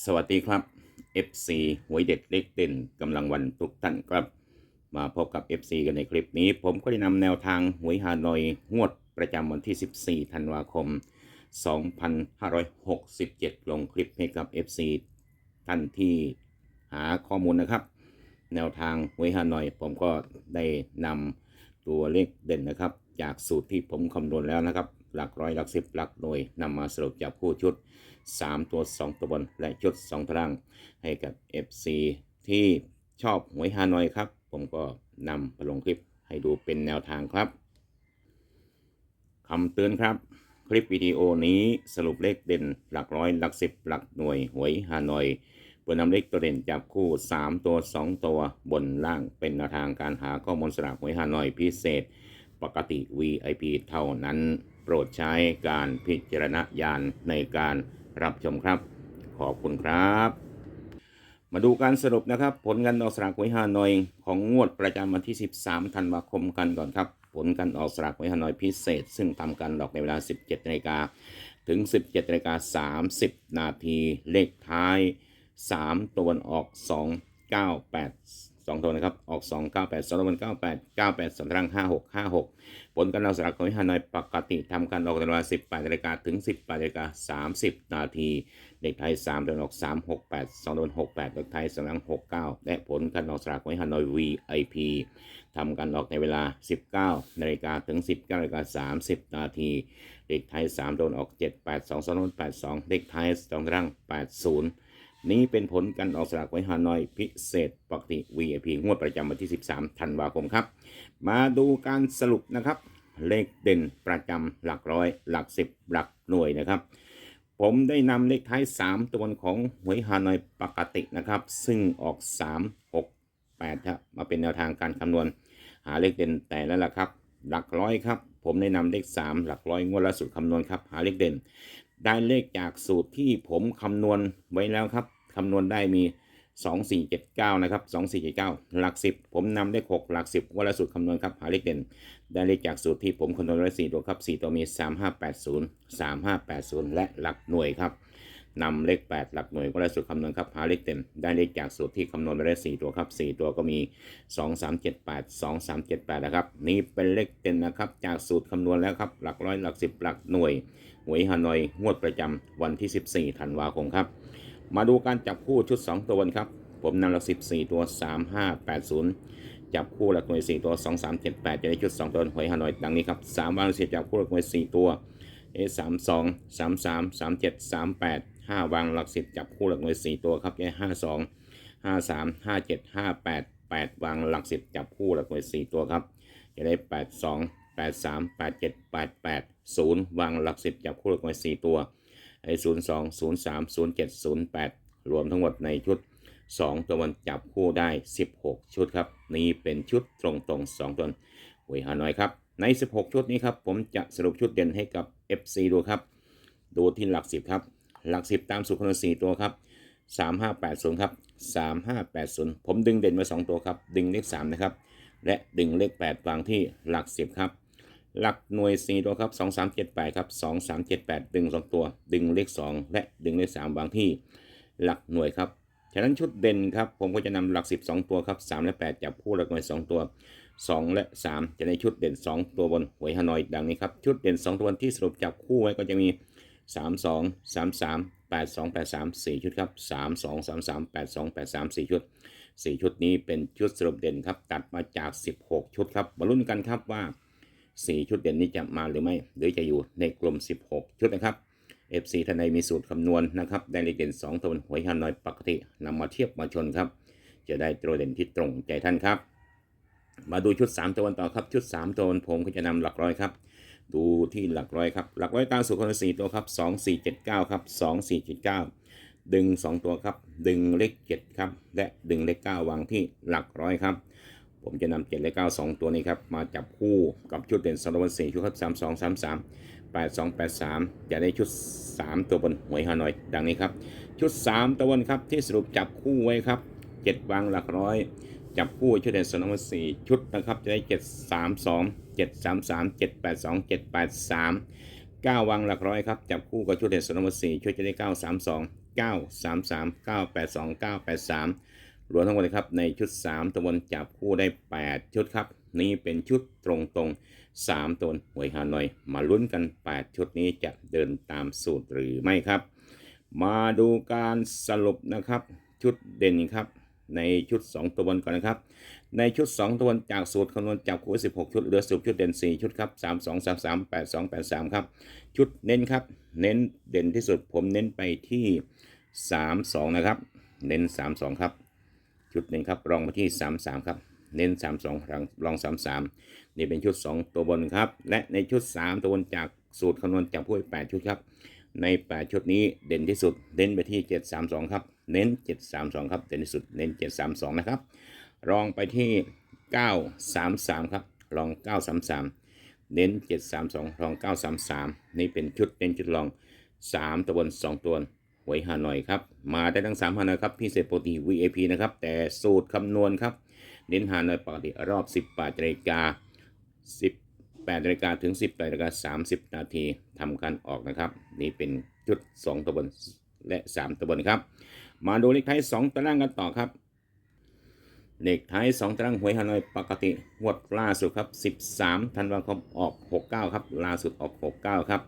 สวัสดีครับ FC หวยเด็ดเล็กเด่นกำลังวันทุกท่านครับ มาพบกับ FC กันในคลิปนี้ ผมก็ได้นำแนวทางหวยฮานอยงวดประจำวันที่ 14 ธันวาคม 2567 ลงคลิปให้กับ FC ท่านที่หาข้อมูลนะครับ แนวทางหวยฮานอย ผมก็ได้นำตัวเลขเด่นนะครับ จากสูตรที่ผมคำนวณแล้วนะครับ หลักร้อยหลักสิบหลักหน่วยนำมาสรุปจับคู่ชุด 3 ตัว 2 ตัวบน และชุด2ตารางให้กับ FC ที่ชอบหวยฮานอยครับ ผมก็นำมาลงคลิปให้ดูเป็นแนวทางครับคำเตือนครับ คลิปวิดีโอนี้สรุปเลขเด่นหลักร้อยหลักสิบหลักหน่วยหวยฮานอยเพื่อนำเลขตัวเด่นจับคู่ 3 ตัว 2 ตัวบนล่างเป็นแนวทางการหาข้อมูลสลากหวยฮานอยพิเศษ ปกติ VIP เท่านั้น โปรดใช้การพิจารณญาณในการ รับชมครับ ขอบคุณครับ มาดูการสรุปนะครับ ผลการออกสลากหวยฮานอยของงวดประจำวันที่ 13 ธันวาคมกันก่อนครับ ผลการออกสลากหวยฮานอยพิเศษ ซึ่งทำการออกในเวลา 17นาฬิกาถึง 17นาฬิกา30 นาทีเลขท้าย 3 ตัวออก 298 2 ตัวนะครับ ออก 298 2 1 9 8 98สำรัง56 56 ผลการออกสลากของฮานอยปกติทำการออกในเวลา18นาฬิกาถึง 18นาฬิกา30 นาทีเลขไทย3ตัวออก368 2ตัว68เลขไทยสำรัง69 และผลการออกสลากของฮานอย VIP ทำการออกในเวลา 19นาฬิกาถึง 19นาฬิกา30 นาทีเลขไทย3ตัวออก 782 2ตัว82เลขไทย2ตัวรัง80 นี้เป็นผลการออกสลากไว้ฮานอยพิเศษปกติ VIP งวดประจำวันที่ 13 ธันวาคมครับ มาดูการสรุปนะครับ เลขเด่นประจำหลักร้อย หลักสิบหลักหน่วยนะครับ ผมได้นำเลขท้าย 3 ตัวของหวยฮานอยปกตินะครับ ซึ่งออก 3 6 8ครับมาเป็นแนวทางการคำนวณ หาเลขเด่นแต่ละหลักครับ หลักร้อยครับ ผมได้นำเลข 3 หลักร้อยงวดละสุดคำนวณครับ หาเลขเด่น ได้เลขจากสูตรที่ผมคำนวณไว้แล้วครับคำนวณได้มี 2479 นะครับ 2479 หลัก 10 ผมนำเลข 6 หลัก 10วันละสูตรคำนวณครับ หาเลขเด่น ได้เลขจากสูตรที่ผมคำนวณไว้4ตัวครับ 4 ตัวมี 3580 3580 และหลักหน่วยครับ นำเลข 8 หลักหน่วยวันละสูตรคำนวณครับหาเลขเด่นได้เลขจากสูตรที่คำนวณไว้ได้4ตัวครับ 4 ตัวก็มี 2378 2378นะครับ นี่เป็นเลขเด่นนะครับ จากสูตรคำนวณแล้วครับ หลักร้อยหลัก 10 หลักหน่วยหวยฮานอย งวดประจำวันที่ 14 ธันวาคมครับ มาดูการจับคู่ชุด 2 ตัวครับ ผมนำหลัก14 ตัว 3580จับคู่หลักหน่วย 4 ตัว 2378จะได้ชุด 2 ตัวหวยฮานอยดังนี้ครับ3วางเสียจับคู่หลักหน่วย 4 ตัว A 32 33 37 ห้าวางหลักสิบจับคู่หลักหน่วยสี่ตัวครับย้ายห้าสองห้าสามห้าเจ็ดห้าแปดแปดวางหลักสิบจับคู่หลักหน่วยสี่ตัวครับจะได้แปดสองแปดสามแปดเจ็ดแปดแปดศูนย์วางหลักสิบจับคู่หลักหน่วยสี่ตัวไอ้ศูนย์สองศูนย์สามศูนย์เจ็ดศูนย์แปดรวมทั้งหมดในชุดสองตัวมันจับคู่ได้สิบหกชุดครับ นี่เป็นชุดตรงตรงสองตัวหวยหาน้อยครับใน 16 ชุดนี้ครับ ผมจะสรุปชุดเด่นให้กับ FC ดูครับ ดูที่หลัก 10 ครับ หลัก 10 ตามสูตรคำนวณ4ตัวครับ3580ครับ3580 ผมดึงเด่นมา 2 ตัวครับ ดึงเลข 3 นะครับ และดึงเลข 8 วางที่หลัก 10 ครับ หลักหน่วย 4 ตัวครับ 2378 ครับ 2378 ดึง 2 ตัว ดึงเลข 2 และดึงเลข 3 วางที่หลักหน่วยครับ ฉะนั้นชุดเด่นครับ ผมก็จะนำหลัก 10 2 ตัวครับ 3 และ 8จับคู่หลักหน่วย 2 ตัว 2 และ 3 จะในชุดเด่น 2 ตัวบนหวยฮานอยดังนี้ครับ ชุดเด่น 2 ตัวบนที่สรุปจับคู่ไว้ก็จะมี 3 2 3 3 8 2 8 3 4 ชุดครับ 3 2 3 3 8 2 8 3 4 ชุด 4 ชุดนี้เป็นชุดสรุปเด่นครับ ตัดมาจาก 16 ชุดครับมาลุ้นกันครับว่า 4 ชุดเด่นนี้จะมาหรือไม่ หรือจะอยู่ในกลุ่ม 16 ชุดนะครับ FC ท่านใดมีสูตรคำนวณนะครับได้เลขเด่น 2 ตัวบนหวยฮานอยปกตินำมาเทียบมาชนครับ จะได้ตัวเด่นที่ตรงใจท่านครับ มาดูชุด 3 ตัวต่อครับ ชุด 3 ตัวผมก็จะนำหลักร้อยครับ ดูที่หลักร้อยครับ หลักร้อยตามสูตรคนวณ4ตัวครับ2479ครับ2479ดึง2ตัวครับ ดึงเลข7ครับ และดึงเลข9วางที่หลักร้อยครับ ผมจะนำ7และ9 2ตัวนี้ครับ มาจับคู่กับชุดเด่น2ตัวบน4ชุดครับ3 2 3 3 8 2 8 3จะได้ชุด3ตัวบนหวยฮานอย ดังนี้ครับ ชุด3ตัวบนครับที่สรุปจับคู่ไว้ครับ7วางหลักร้อย จับคู่ชุดเด่น2ตัวบน4ชุดนะครับ จะได้7 3 2 7 3 3 7 8 2 7 8 3 9วังหลักร้อยครับ จับคู่กับชุดเด็ดสนมสี่ชุดจะได้932 933 982 983รวมทั้งหมดเลยครับในชุด3ตัวบนจับคู่ได้8ชุดครับ นี่เป็นชุดตรงตรงๆ3ตัวหวยฮานอย มาลุ้นกัน8ชุดนี้จะเดินตามสูตรหรือไม่ครับ มาดูการสรุปนะครับชุดเด่นครับ ในชุด 2 ตัวบนก่อนนะครับ ในชุด 2 ตัวบนจากสูตรคำนวณจับคู่16 ชุดเหลือสุชุดเด่น 4 ชุดครับ 3 2 3 3 8 2 8 3 ครับ ชุดเน้นครับ เน้นเด่นที่สุดผมเน้นไปที่ 3 2 นะครับ เน้น 3 2 ครับ ชุดหนึ่งครับรองมาที่ 3 3 ครับ เน้น 3 2รองรอง 3 3 นี่เป็นชุด 2 ตัวบนครับ และในชุด 3 ตัวบนจากสูตรคำนวณจับคู่8ชุดครับ ใน8ชุดนี้เด่นที่สุด เน้นไปที่ 732 ครับ เน้น 732 ครับ เด่นที่สุด เน้น 732 นะครับ รองไปที่ 933 ครับ รอง 933 เน้น 732 รอง 933 นี่เป็นชุดเน้นชุดรอง 3 ตัวบน 2 ตัวหวยฮานอยครับ มาได้ทั้ง 3ฮานอยครับพิเศษปกติ VIP นะครับ แต่สูตรคำนวณครับ เน้นฮานอยปกติรอบ 18นาฬิกา 8นาฬิกาถึง 10นาฬิกา30 นาทีทำการออกนะครับ นี่เป็นชุด 2ตัวบนและ 3ตัวบนครับ มาดูเลขท้าย2ตารางกันต่อครับ เลขท้าย 2ตารางหวยฮานอยปกติงวดล่าสุดครับ 13ธันวาคมออก 69 ครับล่าสุดออก 69 ครับ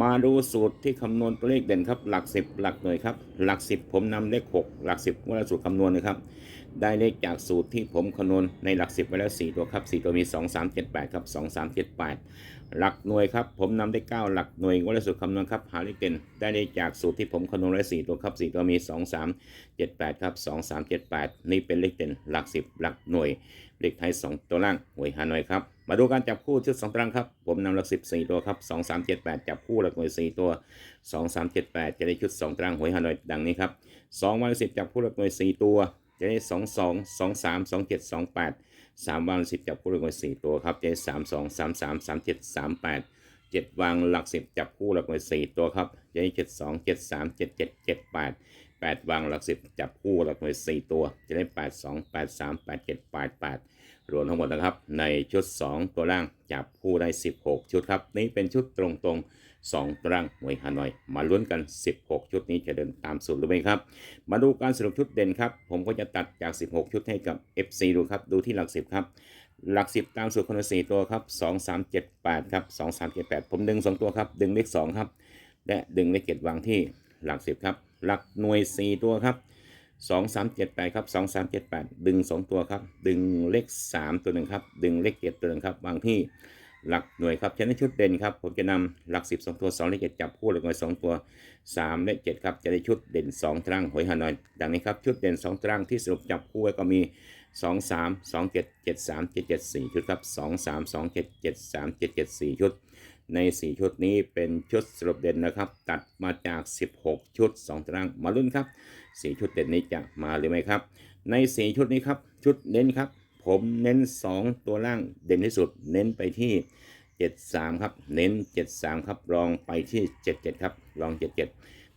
มาดูสูตรที่คำนวณตัวเลขเด่นครับ หลัก 10 หลักหน่วยครับ หลัก 10 ผมนำเลข 6 หลัก 10ว่าสูตรคำนวณนะครับ ได้เลขจากสูตรที่ผมคำนวณในหลัก 10 ไว้แล้ว 4 ตัวครับ 4 ตัวมี 2 3 7 8 ครับ 2 3 7 8 หลักหน่วยครับ ผมนำได้ 9 หลักหน่วยว่าสูตรคำนวณครับ หาเลขเด่นได้เลขจากสูตรที่ผมคำนวณไว้4ตัวครับ 4 ตัวมี 2 3 7 8 ครับ 2 3 7 8 นี่เป็นเลขเด่นหลัก 10 หลักหน่วย เลขไทย 2 ตัวล่างหวยฮานอยครับ มาดูการจับคู่ชุด2ตารางครับ ผมนำหลัก 10 4 ตัวครับ 2 3 7 8 จับคู่หลักหน่วย 4 ตัว 2 3 7 8 จะได้ชุด2ตารางหวยฮานอยดังนี้ครับ2วันละ10 จับคู่หลักหน่วย 4 ตัว จะได้ 2 2 2 3 2 7 2 8 สามวางสิบจับคู่รวมกัน4ตัวครับเจ็ดสามสองสามสามสามเจ็ดสามแปดเจ็ดวางหลักสิบจับคู่รวมกัน4ตัวครับเจ็ดสองเจ็ดสามเจ็ดเจ็ดเจ็ดแปดแปดวางหลักสิบจับคู่รวมกัน4ตัว จะได้แปดสองแปดสามแปดเจ็ดแปดแปดรวมทั้งหมดนะครับ ในชุดสองตัวล่างจับคู่ได้สิบหกชุดครับ นี่เป็นชุดตรงๆ 2ตารางหวยฮานอย มาลุ้นกัน 16 ชุดนี้จะเดินตามสูตรหรือไม่ครับ มาดูการสรุปชุดเด่นครับ ผมก็จะตัดจาก 16 ชุดให้กับ FC ดูครับ ดูที่หลัก 10 ครับ หลัก 10 ตามสูตรคนละ4ตัวครับ 2 3 7 8 ครับ 2 3 7 8 ผมดึง 2 ตัวครับ ดึงเลข 2 ครับ และดึงเลข7วางที่หลัก 10 ครับ หลักหน่วย 4 ตัวครับ2 3 7 8ครับ2 3 7 8ดึง2ตัวครับ ดึงเลข3ตัวหนึ่งครับ ดึงเลข7ตัวหนึ่งครับวางที่ หลักหน่วยครับฉะนั้นชุดเด่นครับ ผมจะนำหลัก 10 2 ตัว2เลข7จับคู่หลักหน่วย 2 ตัว 3 และ 7 ครับจะได้ชุดเด่น 2 ตรางหวยฮานอย ดังนี้ครับ ชุดเด่น 2 ตรางที่สรุปจับคู่ไว้ก็มี 2 3 2 7 7 3 7 7 4 ชุดครับ 2 3 2 7 7 3 7 7 4 ชุด ใน 4 ชุดนี้เป็นชุดสรุปเด่นนะครับ ตัดมาจาก 16 ชุด 2 ตรางมาลุ้นครับ 4 ชุดเด่นนี้จะมาหรือไม่ครับ ใน 4 ชุดนี้ครับชุดเน้นครับ ผมเน้น 2 ตัวล่างเด่นที่สุด เน้นไปที่ 73 ครับ เน้น 73 ครับรองไปที่ 77 ครับรอง 77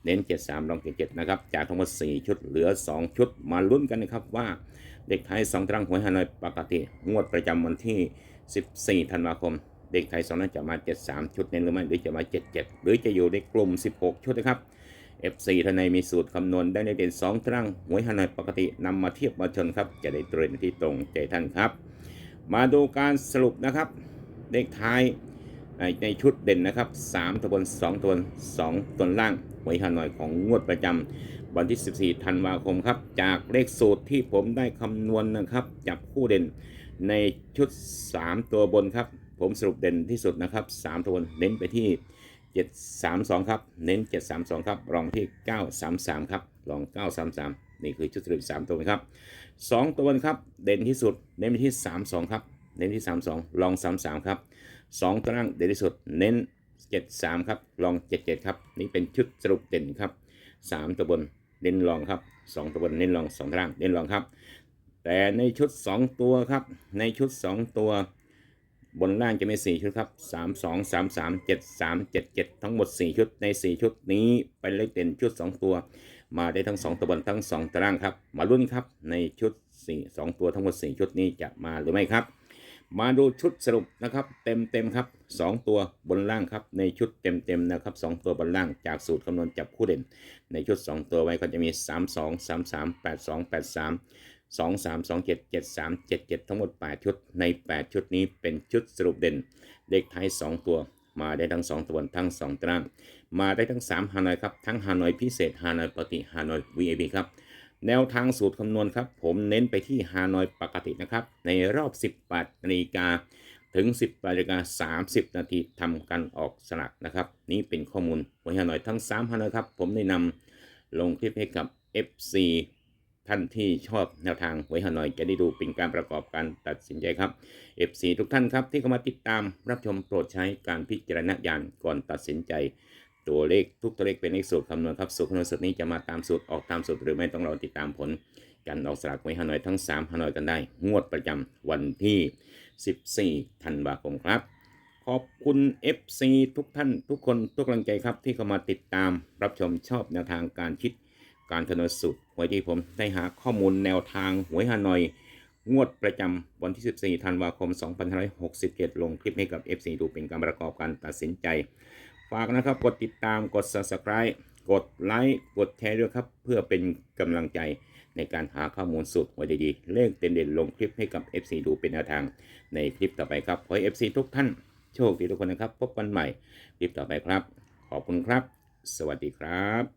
เน้น 73รอง77 นะครับ จากทั้งหมด4ชุดเหลือ 2 ชุดมาลุ้นกันนะครับว่าเด็กไทย2ตารางหวยฮานอยปกติ งวดประจำวันที่ 14 ธันวาคม เด็กไทย2นั้นจะมา 73 ชุดเน้นหรือไม่หรือจะมา 77 หรือจะอยู่ในกลุ่ม 16 ชุดนะครับ F4 ท่านในมีสูตรคำนวณได้ในเด่น2ตารางหวยฮานอยปกตินำมาเทียบมาชนครับ จะได้เทรนที่ตรงใจท่านครับ มาดูการสรุปนะครับเด็กท้ายในชุดเด่นนะครับ 3 ตัวบน 2 ตัวบน2ตัวล่างหวยฮานอยของงวดประจำวันที่ 14 ธันวาคมครับ จากเลขสูตรที่ผมได้คำนวณนะครับจับคู่เด่นในชุด 3 ตัวบนครับ ผมสรุปเด่นที่สุดนะครับ 3 ตัวบนเน้นไปที่ 732 ครับ เน้น 732 ครับ รองที่ 933 ครับ รอง 933 นี่คือชุดสรุป3ตัวครับ 2 ตัวบนครับ เด่นที่สุด เน้นไปที่ 32 ครับ เน้นที่ 32 รอง 33 ครับ 2 ตัวล่างเด่นที่สุด เน้น 73 ครับ รอง 77 ครับ นี่เป็นชุดสรุปเด่นครับ 3 ตัวบน เน้นรองครับ 2 ตัวบน เน้นรอง 2ตัวล่าง เน้นรองครับ แต่ในชุด 2 ตัวครับ ในชุด 2 ตัว บนล่างจะมี 4 ชุดครับ 3 2 3 3 7 3 7 7 ทั้งหมด 4 ชุดใน 4 ชุดนี้เป็นเลขเด่นชุด 2 ตัว มาได้ทั้ง 2 ตัวบนทั้ง 2ตารางครับ มาลุ้นครับในชุด 4 2 ตัวทั้งหมด 4 ชุดนี้จะมาหรือไม่ครับ มาดูชุดสรุปนะครับ เต็มเต็มครับ 2 ตัวบนล่างครับในชุดเต็มเต็มนะครับ 2 ตัวบนล่างจากสูตรคำนวณจับคู่เด่น ในชุด 2 ตัวไว้ก็จะมี 3 2 3 3 8 2 8 3 2 3 2 7 7 3 7 7 ทั้งหมด 8 ชุด ใน 8 ชุดนี้เป็นชุดสรุปเด่น เลขท้าย 2 ตัวมาได้ทั้ง 2 ตัวทั้ง 2ตารางมาได้ทั้ง 3 ฮานอยครับ ทั้งฮานอยพิเศษฮานอยปกติฮานอย VIP ครับ แนวทางสูตรคำนวณครับ ผมเน้นไปที่ฮานอยปกตินะครับ ในรอบ 18นาฬิกาถึง18นาฬิกา30 นาทีทำการออกสลากนะครับ นี่เป็นข้อมูลหวยฮานอยทั้ง 3 ฮานอยครับ ผมได้นำลงคลิปให้กับ FC ท่านที่ชอบแนวทางหวยฮานอย จะได้ดูเป็นการประกอบการตัดสินใจครับ FC ทุกท่านครับที่เข้ามาติดตามรับชมโปรดใช้การพิจารณญาณก่อนตัดสินใจ ตัวเลขทุกตัวเลขเป็นเลขสูตรคำนวณครับสูตรคำนวณสูตรนี้จะมาตามสูตรออกตามสูตรหรือไม่ต้องรอติดตามผลการออกสลากหวยฮานอยทั้ง3ฮานอยกันได้ งวดประจำวันที่ 14 ธันวาคมครับ ขอบคุณ FC ทุกท่านทุกคนทุกกำลังใจครับที่เข้ามาติดตามรับชมชอบแนวทางการคิด การคำนวณสูตรหวยที่ผมได้หาข้อมูลแนวทางหวยฮานอย งวดประจำวันที่ 14 ธันวาคม 2567 ลงคลิปให้กับ FC ดูเป็นการประกอบการตัดสินใจ ฝากนะครับกดติดตามกด subscribe กดไลค์กดแชร์ด้วยครับ เพื่อเป็นกำลังใจในการหาข้อมูลสุดไว้ดีๆ เลขเด่นๆลงคลิปให้กับ FC ดูเป็นแนวทางในคลิปต่อไปครับ ขอให้ FC ทุกท่านโชคดีทุกคนนะครับ พบกันใหม่คลิปต่อไปครับ ขอบคุณครับ สวัสดีครับ